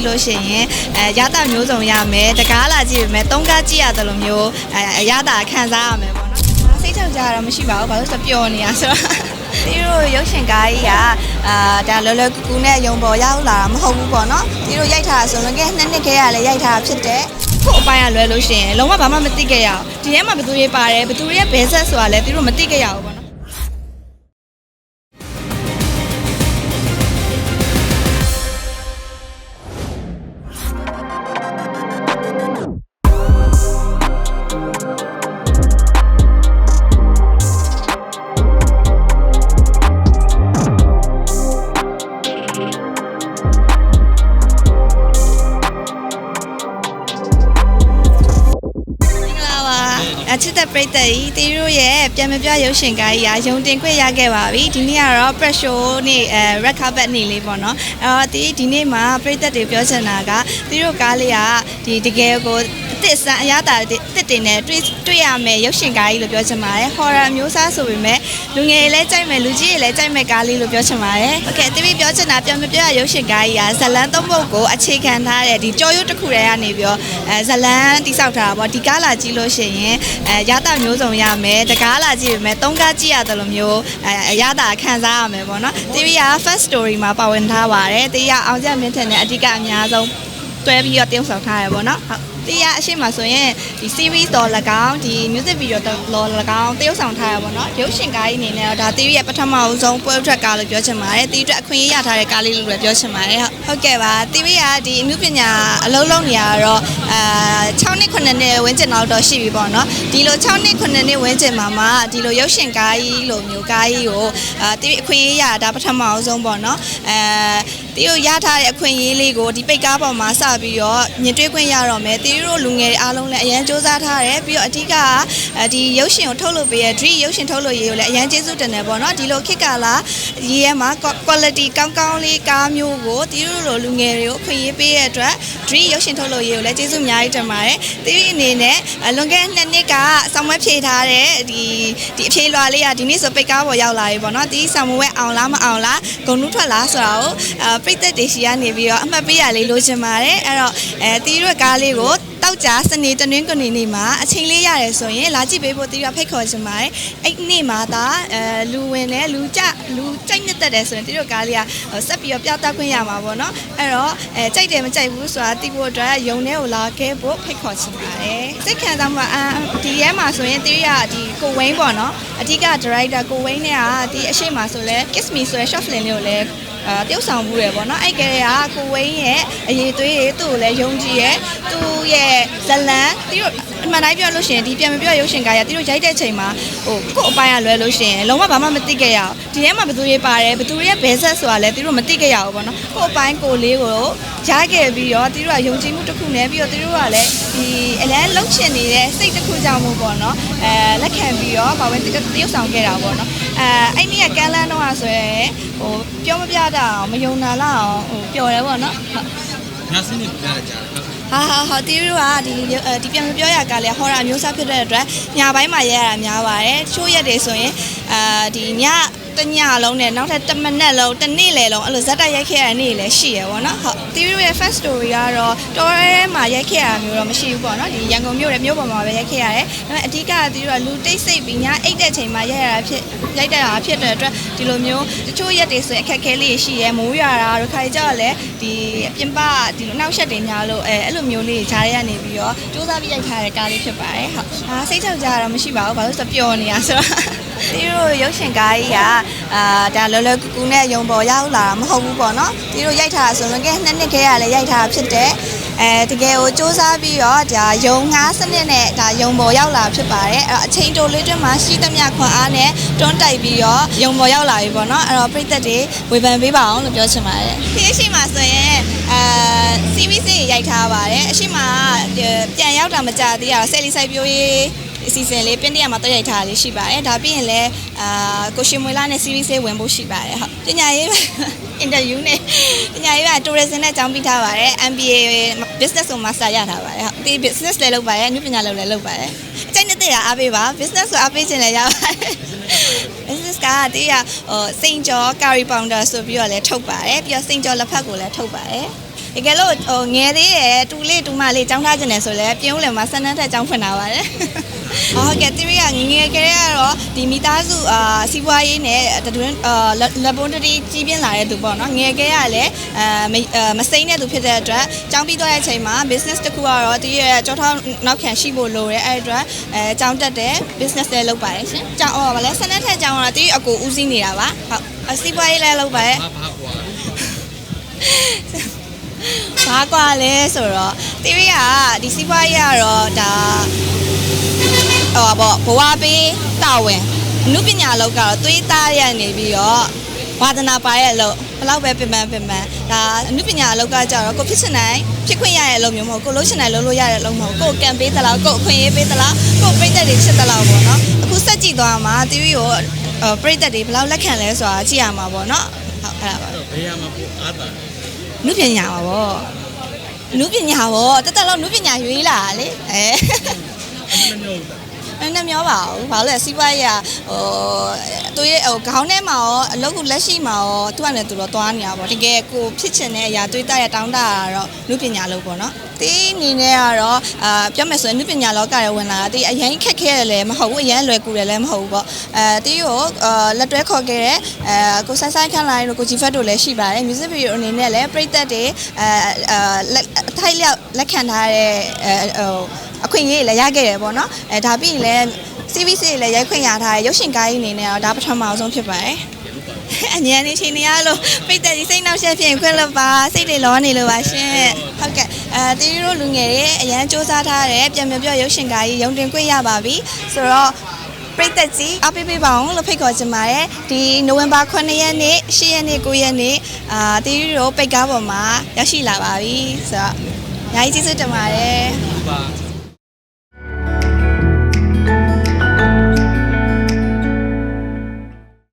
ကြီးလို့ရှိရင်အဲရတာမျိုးစုံရမယ်တကားလာကြည့်ပေမဲ့သုံးကားကြည့်ရတယ်လို့မျိုးအဲရတာခံစားရမယ်ပေါ့နော်စိတ်ချကြတော့မရှိပါဘူးဘာလို့ဆိုပျော်နေရဆိုတော့ဒီလိုရုပ်ရှင်ကားကြီးကအာဒါလောလောကူကူနဲ့ရုံပေါ်ရောက်လာတာမဟုတ်ဘူးပေါ့နော်ဒီလိုရိုက်ထားတာဆိုရင်ကဲနှစ်နှစ်ခဲရလဲရိုက်ထားတာဖြစ်တယ်ကို့အပိုင်းကလွဲလို့ရှိရင်လုံးဝဘာမှမသိခဲ့ရအောင်ဒီထဲမှာဘယ်သူတွေပါတယ်ဘယ်သူတွေရဲ့ဘဲဆက်ဆိုတာလဲသူတို့မသိခဲ့ရဘူးပေါ့နော် အချစ်တဲ့ပရိသတ်ကြီးတီတို့ရဲ့ပြန်မပြရုပ်ရှင်ကားကြီးကရုံတင်ခွင့်ရခဲ့ပါပြီဒီနေ့ကတော့ press show နေ့အဲ red carpet နေ့လေးပေါ့နော်အဲ့တော့ဒီဒီနေ့မှာပရိသတ်တွေပြောချင်တာကတီတို့ကားလေးကဒီတကယ်ကို တစ်စမ်းအရသာတစ်တင်နဲ့တွေ့တွေ့ရမယ်ရုပ်ရှင်ကားကြီးလို့ပြောချင်ပါတယ် horror မျိုးစားဆိုပေမဲ့လူငယ်တွေလည်းကြိုက်မယ်လူကြီးတွေလည်းကြိုက်မယ်ကားလေးလို့ပြောချင်ပါတယ်ဟုတ်ကဲ့တိတိပြောချင်တာပြောမပြောရရုပ်ရှင်ကားကြီးကဇလန်သုံးပုတ်ကိုအခြေခံထားတဲ့ဒီကြော်ရုပ်တစ်ခုတည်းကနေပြီးတော့အဲဇလန်တိဆောက်ထားတာပေါ့ဒီကားလာကြည့်လို့ရှိရင်အဲရသာမျိုးစုံရမယ်တကားလာကြည့်ပေမဲ့သုံးကားကြည့်ရတယ်လို့မျိုးအဲအရသာခံစားရမယ်ပေါ့နော်တိတိက first story မှာပါဝင်ထားပါတယ်တိတိကအောင်ကြမြင့်ထက်နဲ့အဓိကအများဆုံးတွဲပြီးတော့တင်ဆောင်ထားရပါတော့ဟုတ် တရားအရှိမဆိုရင်ဒီ series တော်၎င်းဒီ music video တော်၎င်းတရုပ်ဆောင်ထားရပါတော့ရုပ်ရှင်ကားကြီးအနေနဲ့တော့ဒါ theory ရဲ့ပထမအဆုံးပွဲထွက်ကားလို့ပြောချင်ပါတယ် theory အတွက်အခွင့်အရေးရထားတဲ့ကားလေးလို့လည်းပြောချင်ပါတယ်ဟုတ်ဟုတ်ကဲ့ပါ theory ကဒီအမှုပညာအလုံးလုံးနေရတော့အာ6နှစ်9နှစ်ဝန်းကျင်လောက်တော့ရှိပြီပေါ့နော်ဒီလို6နှစ်9နှစ်ဝန်းကျင်မှာမှဒီလိုရုပ်ရှင်ကားကြီးလိုမျိုးကားကြီးကိုအာ theory အခွင့်အရေးရတာပထမအဆုံးပေါ့နော်အဲတီတို့ရထားတဲ့အခွင့်အရေးလေးကိုဒီပိတ်ကားပေါ်မှာစပြီးတော့မြင်တွေ့ခွင့်ရတော့မယ်တီတို့လူငယ်အားလုံးလည်းအရန်စူးစမ်းထားတယ်ပြီးတော့အဓိကဒီရုပ်ရှင်ကိုထုတ်လုပ်ပေးရ dream ရုပ်ရှင်ထုတ်လုပ်ရေးကိုလည်းအရန်ကျေးဇူးတင်တယ်ပေါ့နော်ဒီလိုခက်ကာလာရေးရဲမှာ quality ကောင်းကောင်းလေးကားမျိုးကိုတီတို့လိုလူငယ်တွေကိုအခွင့်အရေးပေးရတဲ့အတွက် dream ရုပ်ရှင်ထုတ်လုပ်ရေးကိုလည်းကျေးဇူးအများကြီးတင်ပါတယ်တီအနေနဲ့လွန်ခဲ့တဲ့နှစ်နှစ်ကဆောင်းမွဲဖြေထားတဲ့ဒီဒီအဖြေလွှာလေးကဒီနေ့ဆိုပိတ်ကားပေါ်ရောက်လာပြီပေါ့နော်ဒီဆောင်းမွဲအောင်လားမအောင်လားဂုံနုထွက်လားဆိုတာကိုအဲပိတ်သက်တေရှိကနေပြီးတော့အမှတ်ပေးရလေးလိုချင်ပါတယ်အဲ့တော့အဲတီတို့ကားလေးကို တောက်ကြစနေတနင်္ဂနွေနေ့မှာအချိန်လေးရတယ်ဆိုရင်လာကြည့်ပေးဖို့တီတို့ဖိတ်ခေါ်ချင်ပါတယ်အဲ့နေ့မှာသာအဲလူဝင်နဲ့လူကြလူကြိုက်နှစ်သက်တယ်ဆိုရင်တီတို့ကားလေးကဆက်ပြီးတော့ပြသခွင့်ရမှာပေါ့နော်အဲ့တော့အဲကြိုက်တယ်မကြိုက်ဘူးဆိုတာသိဖို့အတွက်ယုံထဲကိုလာခဲ့ဖို့ဖိတ်ခေါ်ချင်ပါတယ်စိတ်ခံစားမှုအာဒီရဲမှာဆိုရင်တီတို့ကဒီကိုဝင်းပေါ့နော်အဓိက director ကိုဝင်းနဲ့ကဒီအရှိမဆိုလဲ kiss me ဆိုရ short film လေးကိုလည်းအာတယောက်ဆောင်မှုရယ်ပေါ့နော်အဲ့ကလေးကကိုဝင်းရဲ့အရေးသွေးတွေသူ့ကိုလည်းယုံကြည်ရဲ့သူ့ရဲ့ဇလန်တီတို့အမှန်တိုင်းပြောလို့ရှိရင်ဒီပြန်မပြောရုပ်ရှင်ကားရတီတို့ရိုက်တဲ့ချိန်မှာဟိုကို့အပိုင်းကလွဲလို့ရှိရင်လုံးဝဘာမှမသိခဲ့ရအောင်ဒီထဲမှာဘယ်သူတွေပါတယ်ဘယ်သူတွေရဲ့ဘဲဆက်ဆိုတာလဲတီတို့မသိခဲ့ရဘူးပေါ့နော်ကို့အပိုင်းကိုလေးကိုရခဲ့ပြီးတော့တီတို့ကယုံကြည်မှုတစ်ခုနဲ့ပြီးတော့တီတို့ကလည်းဒီအလန်းလှုပ်ချင်နေတဲ့စိတ်တစ်ခုကြောင့်မို့ပေါ့နော်အဲလက်ခံပြီးတော့ဘာဝင်တရုပ်ဆောင်ခဲ့တာပေါ့နော်အဲအဲ့ဒီကကန်းလန်းတော့ဆိုရင် ဟိုပြောမပြတတ်အောင်မယုံနာလောက်အောင်ဟိုပျော်တယ်ပေါ့နော်ဟုတ်ညစင်းနေပြရကြတယ်ဟာဟာဟာတီရီကဒီဒီပြန်မပြောရကလည်းဟောတာမျိုးစားဖြစ်တဲ့အတွက်ညပိုင်းမှာရဲရတာများပါတယ်ချိုးရက်တွေဆိုရင်အာဒီည တညလုံးနဲ့နောက်ထပ်တစ်မိနစ်လုံးတစ်နေ့လေလုံးအဲ့လိုဇက်တိုက်ရိုက်ခဲ့ရတဲ့နေ့လည်းရှိရပေါ့နော်ဟုတ်တီရီရဲ့ first story ကတော့တော်ရဲမှာရိုက်ခဲ့ရတာမျိုးတော့မရှိဘူးပေါ့နော်ဒီရန်ကုန်မြို့ရဲ့မြို့ပေါ်မှာပဲရိုက်ခဲ့ရတယ်ဒါပေမဲ့အဓိကတီရီကလူတိတ်ဆိတ်ပြီးညအိတ်တဲ့ချိန်မှာရိုက်ရတာဖြစ်ရိုက်တဲ့တာဖြစ်တဲ့အတွက်ဒီလိုမျိုးတချို့ရက်တွေဆိုရင်အခက်အခဲလေးရှိရဲမိုးရွာတာတို့ခါကြတော့လည်းဒီအပြင်ပဒီလိုနောက်ဆက်တွေများလို့အဲအဲ့လိုမျိုးလေးဂျားရဲကနေပြီးတော့စူးစမ်းပြီးရိုက်ထားတဲ့ကားလေးဖြစ်ပါတယ်ဟုတ်အာစိတ်ချကြတာမရှိပါဘူးဘာလို့ဆိုပျော်နေရဆိုတော့ ဒီလိုရုပ်ရှင်ကားကြီးကအာဒါလောလောကူကူနဲ့ရုံပေါ်ရောက်လာတာမဟုတ်ဘူးပေါ့နော်ဒီလိုရိုက်ထားတာဆိုရင်ကဲနှစ်နှစ်ခဲရလဲရိုက်ထားတာဖြစ်တယ်အဲတကယ်ကိုစူးစမ်းပြီးတော့ဒါယုံငါးစနစ်နဲ့ဒါယုံပေါ်ရောက်လာဖြစ်ပါတယ်အဲ့တော့အချိန်တိုလေးတွင်းမှာရှိသမျှခွန်အားနဲ့တွန်းတိုက်ပြီးတော့ယုံပေါ်ရောက်လာပြီပေါ့နော်အဲ့တော့ပြည့်သက်တွေဝေဖန်ပေးပါအောင်လို့ပြောချင်ပါတယ်ဒီအရှိမဆိုရင်အဲ series တွေရိုက်ထားပါတယ်အရှိမပြန်ရောက်တာမကြသေးတော့ဆယ်လီစိုက်ပြိုးရေး အစီအစဉ်လေးပင်းတရမှာတက်ရိုက်ထားလေးရှိပါတယ်ဒါပြီးရင်လည်းအာကိုရှင်မွေလာနဲ့ series လေးဝင်ဖို့ရှိပါတယ်ဟုတ်ပညာရေး interview နဲ့ပညာရေးက tourism နဲ့ကျောင်းပြီးထားပါတယ် MBA business ကို master ရထားပါတယ်ဟုတ်ဒီ business လည်းလုပ်ပါတယ်အနုပညာလုပ်လည်းလုပ်ပါတယ်အကျိုင်းနဲ့တည်းအားပေးပါ business ကိုအားပေးခြင်းလည်းရပါတယ် business ကတေးရဟိုစိန်ကျော် curry pounder ဆိုပြီးတော့လည်းထုတ်ပါတယ်ပြီးတော့စိန်ကျော်လက်ဖက်ကိုလည်းထုတ်ပါတယ် တကယ်လို့ဟိုငယ်သေးတယ်တူလေးတူမလေးចောင်းထားခြင်းတယ်ဆိုလဲပြင်းဦးလယ်မှာဆန်းတန်းထက်ចောင်းဖွင့်တာပါတယ်ဟုတ်ကဲ့တီရီကငငယ်ကလေးကတော့ဒီမိသားစုအာစီးပွားရေးနဲ့တွင်အာလက်ပွန်တတီကြီးပြင်းလာတဲ့သူပေါ့နော်ငယ်ကလေးကလည်းအဲမစိမ့်တဲ့သူဖြစ်တဲ့အတွက်ចောင်းပြီးသွားတဲ့အချိန်မှာ business တစ်ခုကတော့တီရီရဲ့ကြောထောက်နောက်ခံရှိဖို့လိုတယ်အဲ့အတွက်အဲចောင်းတက်တယ် business လည်းလုပ်ပါတယ်ရှင်ចောင်းဟောဗလဲဆန်းတန်းထက်ចောင်းကတော့တီရီအကိုဦးစီးနေတာပါဟုတ်စီးပွားရေးလည်းလုပ်ပါတယ် ဘာဘာကွာ ဘာကွာလဲဆိုတော့တီရီကဒီစီးပွားရေးကတော့ဒါဟောပေါ့ဘဝပေးတာဝန်အနုပညာလောက်ကတော့သွေးသားရနေပြီးတော့ဝါသနာပါရဲ့အလုပ်ဘယ်လောက်ပဲပြင်ပန်းပြင်ပန်းဒါအနုပညာအလောက်ကကြတော့ကိုဖြစ်ချင်တိုင်းဖြစ်ခွင့်ရတဲ့အလုပ်မျိုးမဟုတ်ကိုလို့ချင်တိုင်းလုပ်လို့ရတဲ့အလုပ်မဟုတ်ကိုကံပေးသလားကိုအခွင့်အရေးပေးသလားကိုပြိတ္တတွေချစ်သလားပေါ့နော်အခုစက်ကြည့်သွားမှာတီရီကိုပြိတ္တတွေဘယ်လောက်လက်ခံလဲဆိုတာကြည့်ရမှာပေါ့နော်ဟုတ်အဲ့ဒါပါဘယ်ရမှာပိုအားတာ နုပညာပါဗောနုပညာဗောတက်တက်လောက်နုပညာရွေးလာတာလေအဲအမမျိုး တာအဲ့နဲ့ပြောပါဦးဘာလို့လဲစီးပွားရေးကဟိုသူရဲ့ဟိုခေါင်းထဲမှာရောအလုပ်ကိုလက်ရှိမှာရောသူကလည်းသူတော့သွားနေတာဗောတကယ်ကိုဖြစ်ချင်တဲ့အရာတွေးတရတောင်းတရတော့နုပညာလို့ဗောနော်တီးအနေနဲ့ကတော့အာပြောမယ်ဆိုရင်နုပညာလောကရဲ့ဝင်လာတာတီးအရင်ခက်ခဲတယ်လည်းမဟုတ်ဘူးအရင်လွယ်ကူတယ်လည်းမဟုတ်ဘူးဗောအဲတီးကိုအာလက်တွဲခေါ်ခဲ့တဲ့အဲကိုဆိုင်ဆိုင်ခန့်လာရင်တို့ကိုဂျီဖတ်တို့လည်းရှိပါတယ် music video အနေနဲ့လည်းပြိသက်တွေအဲအာလက်အထိုက်လျောက်လက်ခံထားတဲ့အဲဟို အခွင့်အရေးလည်းရခဲ့တယ်ပေါ့နော်အဲဒါပြီးရင်လည်း CVC လည်းရိုက်ခွင့်ရထားတဲ့ရုပ်ရှင်ကားကြီးအနေနဲ့တော့ဒါပထမအောင်ဆုံးဖြစ်ပါတယ်အញ្ញံနေချင်းနေရလို့ပိတ်သက်ကြီးစိတ်နှောက်ယှက်ဖြစ်ရင်ခွင့်လွတ်ပါစိတ်တွေလောနေလို့ပါရှင်ဟုတ်ကဲ့အဲတီရီတို့လူငယ်တွေအရန်စူးစမ်းထားတဲ့ပြန်ပြန်ပြောရုပ်ရှင်ကားကြီးရုံတင်ခွင့်ရပါပြီဆိုတော့ပရိသတ်ကြီးအားပေးပေးပါအောင်လို့ဖိတ်ခေါ်ချင်ပါတယ်ဒီနိုဝင်ဘာ9ရက်နေ့10ရက်နေ့9ရက်နေ့အာတီရီတို့ပိတ်ကားပေါ်မှာရောက်ရှိလာပါပြီဆိုတော့အများကြီးကျေးဇူးတင်ပါတယ်ဘာ